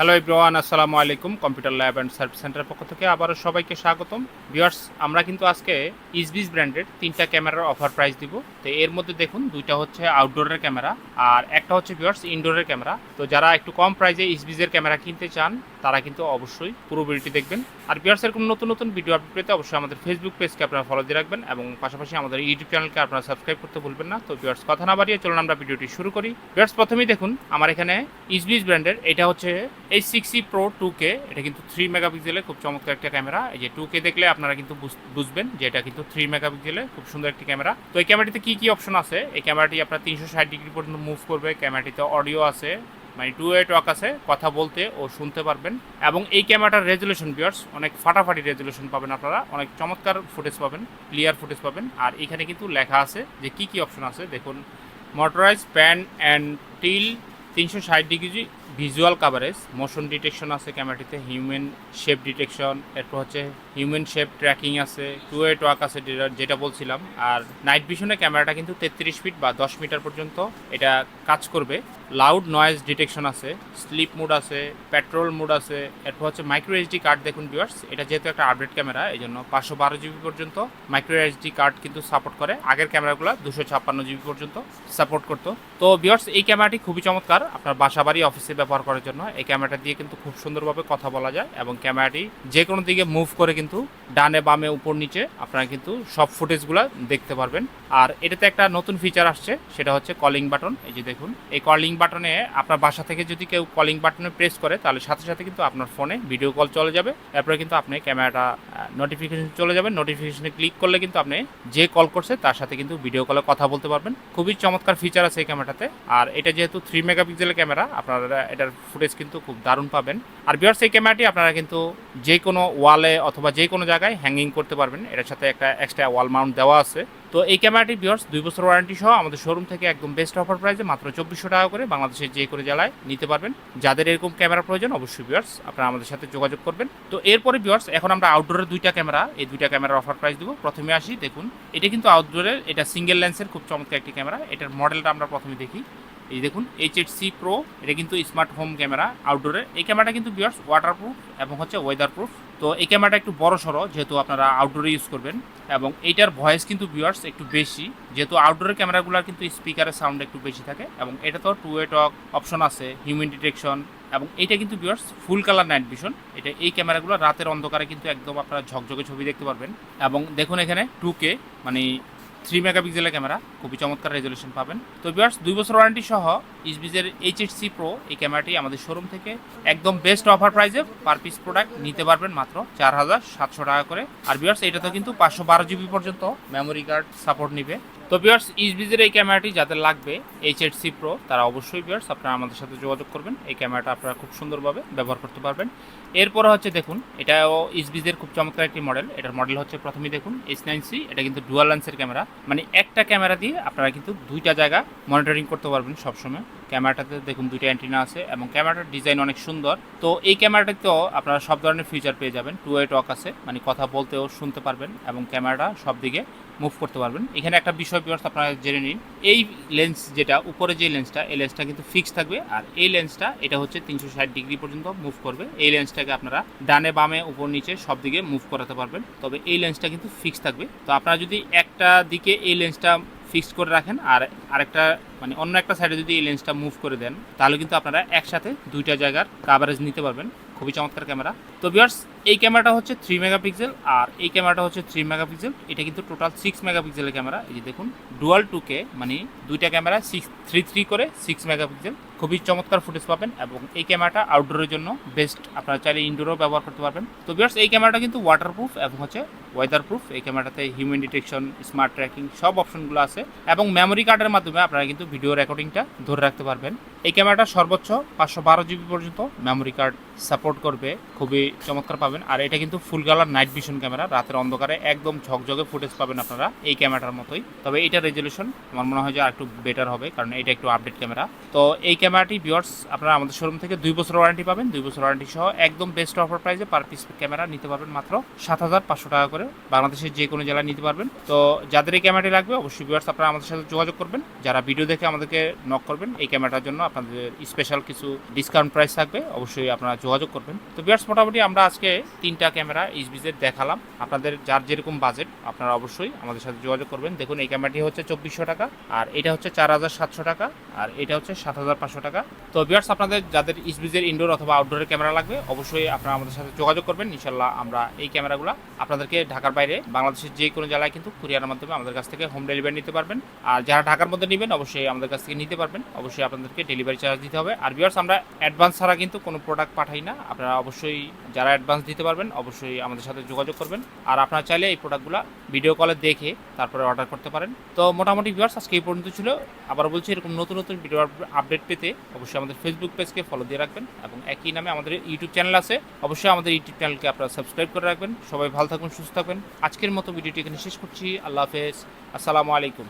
Hello everyone আসসালামু আলাইকুম computer lab and service সেন্টারের পক্ষ থেকে আবারও সবাইকে স্বাগতম। ভিউয়ার্স আমরা কিন্তু আজকে ইসবিস ব্র্যান্ডের তিনটা ক্যামেরার অফার প্রাইস দিব। তো এর মধ্যে দেখুন, দুইটা হচ্ছে আউটডোরের ক্যামেরা আর একটা হচ্ছে ভিউয়ার্স ইনডোরের ক্যামেরা তো যারা একটু কম প্রাইসে ইসবিসের ক্যামেরা কিনতে চান, তারা কিন্তু অবশ্যই পুরো ভিডিওটি দেখবেন। আর ভিউয়ার্স এরকম নতুন নতুন ভিডিও আপডেট পেতে অবশ্যই আমাদের ফেসবুক পেজকে আপনারা ফলো দিয়ে রাখবেন এবং পাশাপাশি আমাদের ইউটিউব চ্যানেলকে আপনারা সাবস্ক্রাইব করতে ভুলবেন না। তো ভিউয়ার্স কথা না বাড়িয়ে চলুন আমরা ভিডিওটি শুরু করি। ভিউয়ার্স প্রথমেই দেখুন, আমার এখানে ইসবিস ব্র্যান্ডের এটা হচ্ছে H six C pro two K এটা কিন্তু থ্রি মেগাপিক্সেলের খুব চমৎকার একটা ক্যামেরা এই যে টু কে দেখলে আপনারা কিন্তু বুঝ- বুঝবেন যে এটা কিন্তু থ্রি মেগাপিক্সেলের খুব সুন্দর একটি ক্যামেরা তো এই ক্যামেরাটিতে কি কি অপশন আছে? এই ক্যামেরাটি আপনার তিনশো ষাট ডিগ্রি পর্যন্ত মুভ করবে। ক্যামেরাটিতে অডিও আছে মানে টু এ টক আছে, কথা বলতে ও শুনতে পারবেন। এবং এই ক্যামেরাটার রেজুলেশন বিয়ার্স অনেক ফাটাফাটি রেজুলেশন পাবেন আপনারা। অনেক চমৎকার ফুটেজ পাবেন ক্লিয়ার ফুটেজ পাবেন। আর এখানে কিন্তু লেখা আছে যে কি কি অপশন আছে? দেখুন মোটরাইজ প্যান অ্যান্ড টিল তিনশো ষাট degree visual coverage, motion detection আছে ক্যামেরাটিতে, হিউম্যান শেপ ডিটেকশন, এরপর হচ্ছে হিউম্যান শেপ ট্র্যাকিং আছে টু এ টক আছে যেটা- বলছিলাম, আর নাইট ভিশনে ক্যামেরাটা কিন্তু তেত্রিশ ফিট বা দশ মিটার পর্যন্ত এটা কাজ করবে। লাউড নয়েজ ডিটেকশন আছে, স্লিপ মুড আছে, পেট্রোল মুড আছে, এরপর হচ্ছে মাইক্রো এইচডি কার্ড দেখুন ভিউয়ার্স, এটা যেহেতু একটা আপডেট ক্যামেরা এই জন্য পাঁচশো বারো জিবি পর্যন্ত মাইক্রো এইচডি কার্ড কিন্তু সাপোর্ট করে, আগের ক্যামেরাগুলো দুশো ছাপ্পান্ন জিবি পর্যন্ত সাপোর্ট করতো। তো ভিউয়ার্স, এই ক্যামেরাটি খুবই চমৎকার, আপনার বাসা বাড়ি অফিসে ব্যবহার করার জন্য এই ক্যামেরাটা দিয়ে কিন্তু খুব সুন্দরভাবে কথা বলা যায় এবং ক্যামেরাটি যে কোনো দিকে মুভ করে কিন্তু ডানে, বামে, উপর, নিচে আপনারা কিন্তু সব ফুটেজগুলো দেখতে পারবেন। আর এটাতে একটা নতুন ফিচার আসছে, সেটা হচ্ছে কলিং বাটন এই যে দেখুন, এই কলিং বাটনে আপনার বাসা থেকে যদি কেউ কলিং বাটনে প্রেস করে, তাহলে সাথে সাথে কিন্তু আপনার ফোনে ভিডিও কল চলে যাবে। এরপরে কিন্তু আপনি ক্যামেরাটা নোটিফিকেশন চলে যাবে। নোটিফিকেশনে ক্লিক করলে কিন্তু আপনি যে কল করছে, তার সাথে কিন্তু ভিডিও কলে কথা বলতে পারবেন। খুবই চমৎকার ফিচার আছে এই ক্যামেরাটাতে। আর এটা যেহেতু থ্রি মেগাপিক্সেলের ক্যামেরা, আপনারা এটার ফুটেজ কিন্তু খুব দারুণ পাবেন। আর বিয়ার্স এই ক্যামেরাটি আপনারা কিন্তু যে কোনো ওয়ালে অথবা যে কোনো জায়গায় হ্যাঙ্গিং করতে পারবেন। এটার সাথে একটা এক্সট্রা ওয়াল মাউন্ট দেওয়া আছে। তো এই ক্যামেরাটি বিয়ার্স দুই বছর ওয়ারেন্টি সহ আমাদের শোরুম থেকে একদম বেস্ট অফার প্রাইসে মাত্র চব্বিশশো টাকা করে বাংলাদেশের যে কোনো জেলায় নিতে পারবেন। যাদের এরকম ক্যামেরা প্রয়োজন, অবশ্যই বিয়ার্স আপনারা আমাদের সাথে যোগাযোগ করবেন। তো এরপরে বিয়ার্স এখন আমরা আউটডোরের দুইটা ক্যামেরা, এই দুইটা ক্যামেরার অফার প্রাইস দেবো। প্রথমে আসি, দেখুন, এটা কিন্তু আউটডোরের এটা সিঙ্গেল লেন্সের খুব চমৎকার একটি ক্যামেরা। এটার মডেলটা আমরা প্রথমে দেখি। এই দেখুন এইচ এইচ সি প্রো এটা কিন্তু স্মার্ট হোম ক্যামেরা আউটডোরের এই ক্যামেরাটা কিন্তু বিয়ার্স ওয়াটারপ্রুফ এবং হচ্ছে ওয়েদার প্রুফ তো এই ক্যামেরাটা একটু বড় সড়ো, যেহেতু আপনারা আউটডোরে ইউজ করবেন। এবং এইটার ভয়েস কিন্তু বিয়ার্স একটু বেশি, যেহেতু আউটডোরের ক্যামেরাগুলোর কিন্তু স্পিকারের সাউন্ড একটু বেশি থাকে। এবং এটা তো টু এ টক অপশন আছে হিউম্যান ডিটেকশন এবং এইটা কিন্তু viewers full colour night vision এটা এই ক্যামেরাগুলো রাতের অন্ধকারে কিন্তু একদম আপনারা ঝকঝকে ছবি দেখতে পারবেন। এবং দেখুন এখানে টু কে মানে থ্রি মেগাপিক্সেলের ক্যামেরা, খুবই চমৎকার রেজলিউশন পাবেন। তো বিয়ার্স দুই বছর ওয়ারেন্টি সহ ইসবিজের এইচ এইচ সি প্রো এই ক্যামেরাটি আমাদের শোরুম থেকে একদম বেস্ট অফার প্রাইসে পার পিস প্রোডাক্ট নিতে পারবেন মাত্র চার হাজার সাতশো টাকা করে। আর বিয়ার্স এটা তো কিন্তু পাঁচশো বারো জিবি পর্যন্ত মেমোরি কার্ড সাপোর্ট নিবে। তো বিয়ার্স ইসবিজের এই ক্যামেরাটি যাদের লাগবে এইচ এইচ সি প্রো তারা অবশ্যই বিয়ার্স আপনারা আমাদের সাথে যোগাযোগ করবেন। এই ক্যামেরাটা আপনারা খুব সুন্দরভাবে ব্যবহার করতে পারবেন। এরপরে হচ্ছে দেখুন, এটাও ইসবিজের খুব চমৎকার একটি মডেল এটার মডেল হচ্ছে প্রথমেই দেখুন এইচ নাইন সি এটা কিন্তু ডুয়াল লেন্সের ক্যামেরা মানে একটা ক্যামেরা দিয়ে আপনারা কিন্তু দুইটা জায়গা মনিটরিং করতে পারবেন সবসময়। ক্যামেরাটাতে দেখুন দুইটা অ্যান্টিনা আছে এবং ক্যামেরাটার ডিজাইন অনেক সুন্দর। তো এই ক্যামেরাটাতেও আপনারা সব ধরনের ফিচার পেয়ে যাবেন। টু এ টক আছে মানে কথা বলতেও শুনতে পারবেন এবং ক্যামেরাটা সব দিকে মুভ করতে পারবেন। এখানে একটা বিষয় বিভার্স আপনারা জেনে নিন। এই লেন্স যেটা, উপরে যে লেন্সটা এই লেন্সটা কিন্তু ফিক্স থাকবে। আর এই লেন্সটা এটা হচ্ছে তিনশো ষাট ডিগ্রি পর্যন্ত মুভ করবে। এই লেন্সটাকে আপনারা ডানে বামে, উপর নিচে সব দিকে মুভ করাতে পারবেন। তবে এই লেন্সটা কিন্তু ফিক্স থাকবে। তো আপনারা যদি একটা দিকে এই লেন্সটা ফিক্সড করে রাখেন, আর আরেকটা মানে অন্য একটা সাইডে যদি এই লেন্সটা মুভ করে দেন, তাহলে কিন্তু আপনারা একসাথে দুইটা জায়গার কাভারেজ নিতে পারবেন। খুবই চমৎকার ক্যামেরা তো বিয়ার্স এই ক্যামেরাটা হচ্ছে থ্রি মেগাপিক্সেল আর এই ক্যামেরাটা হচ্ছে থ্রি মেগাপিক্সেল এটা কিন্তু টোটাল সিক্স মেগাপিক্সেলের ক্যামেরা। এই যে দেখুন ডুয়াল টু কে মানে দুইটা ক্যামেরা সিক্স থ্রি থ্রি করে সিক্স মেগাপিক্সেল খুবই চমৎকার ফুটেজ পাবেন এবং এই ক্যামেরাটা আউটডোরের জন্য বেস্ট আপনারা চাইলে ইনডোরও ব্যবহার করতে পারবেন। তো বিয়ার্স এই ক্যামেরাটা কিন্তু ওয়াটারপ্রুফ এবং হচ্ছে ওয়েদার প্রুফ এই ক্যামেরাটাতে হিউম্যান ডিটেকশন স্মার্ট ট্র্যাকিং সব অপশনগুলো আছে। এবং মেমোরি কার্ডের মাধ্যমে আপনারা কিন্তু ভিডিও রেকর্ডিংটা ধরে রাখতে পারবেন। এই ক্যামেরাটা সর্বোচ্চ পাঁচশো বারো জিবি পর্যন্ত মেমোরি কার্ড সাপোর্ট করবে। খুবই চমৎকার পাবেন। পাবেন। আর এটা কিন্তু full colour night vision camera রাতের অন্ধকারে একদম ঝকঝকে ফুটেজ পাবেন আপনারা এই ক্যামেরাটার মতোই। তবে এটা রেজলিউশন আমার মনে হয় যে আর একটু বেটার হবে, কারণ এটা একটু আপডেট ক্যামেরা তো এই ক্যামেরাটি ভিউয়ার্স আপনারা আমাদের শোরুম থেকে দুই বছর ওয়ারেন্টি পাবেন। দুই বছর ওয়ারেন্টি সহ একদম বেস্ট অফার প্রাইসে পার পিস ক্যামেরা নিতে পারবেন মাত্র সাত হাজার পাঁচশো টাকা করে। বাংলাদেশের যে কোনো জেলায় নিতে পারবেন। তো যাদের এই ক্যামেরাটি লাগবে, অবশ্যই ভিউয়ার্স আপনারা আমাদের সাথে যোগাযোগ করবেন। যারা ভিডিও দেখে আমাদেরকে নক করবেন, এই ক্যামেরাটার জন্য আপনাদের স্পেশাল কিছু ডিসকাউন্ট প্রাইস থাকবে, অবশ্যই আপনারা যোগাযোগ করবেন। তো ভিউয়ার্স মোটামুটি আমরা আজকে তিনটা ক্যামেরা এইচবিজের দেখালাম। আপনাদের যার যেরকম বাজেট আপনারা অবশ্যই আমাদের সাথে যোগাযোগ করবেন। দেখুন, এই ক্যামেরাটি হচ্ছে চব্বিশশো টাকা, আর এটা হচ্ছে চার হাজার সাতশো টাকা। আর এটা হচ্ছে সাত হাজার পাঁচশো টাকা। তো ভিউয়ার্স আপনাদের যাদের ইসবিজের ইনডোর অথবা আউটডোরের ক্যামেরা লাগবে, অবশ্যই আপনারা আমাদের সাথে যোগাযোগ করবেন। ইনশাল্লাহ আমরা এই ক্যামেরাগুলো আপনাদেরকে ঢাকার বাইরে, বাংলাদেশের যে কোনো জেলায় কিন্তু কুরিয়ারের মাধ্যমে আমাদের কাছ থেকে হোম ডেলিভারি নিতে পারবেন। আর যারা ঢাকার মধ্যে নেবেন, অবশ্যই আমাদের কাছ থেকে নিতে পারবেন। অবশ্যই আপনাদেরকে ডেলিভারি চার্জ দিতে হবে। আর ভিউয়ার্স আমরা অ্যাডভান্স ছাড়া কিন্তু কোনো প্রোডাক্ট পাঠাই না। আপনারা অবশ্যই যারা অ্যাডভান্স দিতে পারবেন, অবশ্যই আমাদের সাথে যোগাযোগ করবেন। আর আপনারা চাইলে এই প্রোডাক্টগুলো ভিডিও কলে দেখে তারপরে অর্ডার করতে পারেন। তো মোটামুটি ভিউয়ার্স আজকে এই পর্যন্ত ছিল। আবার বলছি, এরকম নতুন নতুন ভিডিও আপডেট পেতে অবশ্যই আমাদের ফেসবুক পেজকে ফলো দিয়ে রাখবেন এবং একই নামে আমাদের ইউটিউব চ্যানেল আছে। অবশ্যই আমাদের ইউটিউব চ্যানেলকে আপনারা সাবস্ক্রাইব করে রাখবেন। সবাই ভালো থাকুন, সুস্থ থাকবেন আজকের মতো ভিডিওটি এখানে শেষ করছি। আল্লাহ হাফেজ। আসসালামু আলাইকুম।